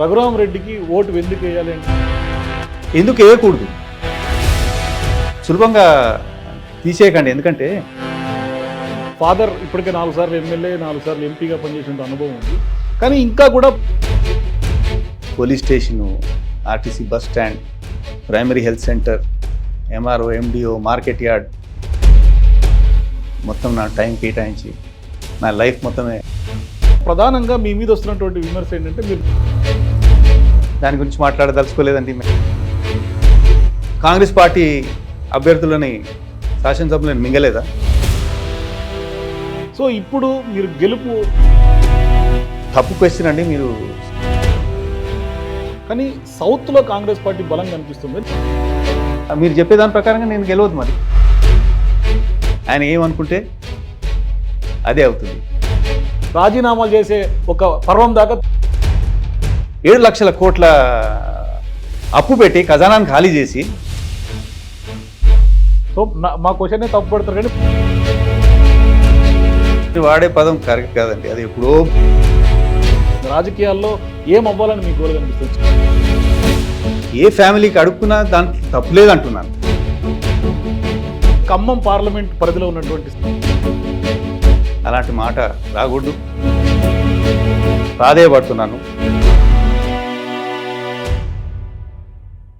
రఘురామరెడ్డికి vote ఎందుకు వేయాలి అంటే? ఎందుకు వేయకూడదు? సులభంగా తీసేయకండి. ఎందుకంటే ఫాదర్ ఇప్పటికే నాలుగు సార్లు ఎమ్మెల్యే నాలుగు సార్లు ఎంపీగా పనిచేసిన అనుభవం ఉంది. కానీ ఇంకా కూడా police station RTC bus stand primary health centre MRO MDO market yard మొత్తం నా టైం కేటాయించి నా లైఫ్ మొత్తమే. ప్రధానంగా మీ మీద వస్తున్నటువంటి విమర్శ ఏంటంటే మీరు దాని గురించి మాట్లాడదలుచుకోలేదండి. కాంగ్రెస్ పార్టీ అభ్యర్థులని శాసనసభలో మింగలేదా? సో ఇప్పుడు మీరు గెలుపు తప్పు క్వశ్చన్ అండి మీరు. కానీ సౌత్లో కాంగ్రెస్ పార్టీ బలం కనిపిస్తుంది మీరు చెప్పే దాని ప్రకారంగా నేను గెలవదు మరి. ఆయన ఏమనుకుంటే అదే అవుతుంది. రాజీనామాలు చేసే ఒక పర్వం దాకా ఏడు లక్షల కోట్ల అప్పు పెట్టి ఖజానాన్ని ఖాళీ చేసి. సో నా- మా క్వశ్చనే తప్పు పడతారు కానీ వాడే పదం కరెక్ట్ కాదండి అది ఎప్పుడో. రాజకీయాల్లో ఏం అవ్వాలని మీ గోల్ కనిపిస్తుంది? ఏ ఫ్యామిలీకి అడుక్కున్నా దాంట్లో తప్పు లేదంటున్నాను. ఖమ్మం పార్లమెంట్ పరిధిలో ఉన్నటువంటి అలాంటి మాట రాకూడదు. ప్రాధేయపడుతున్నాను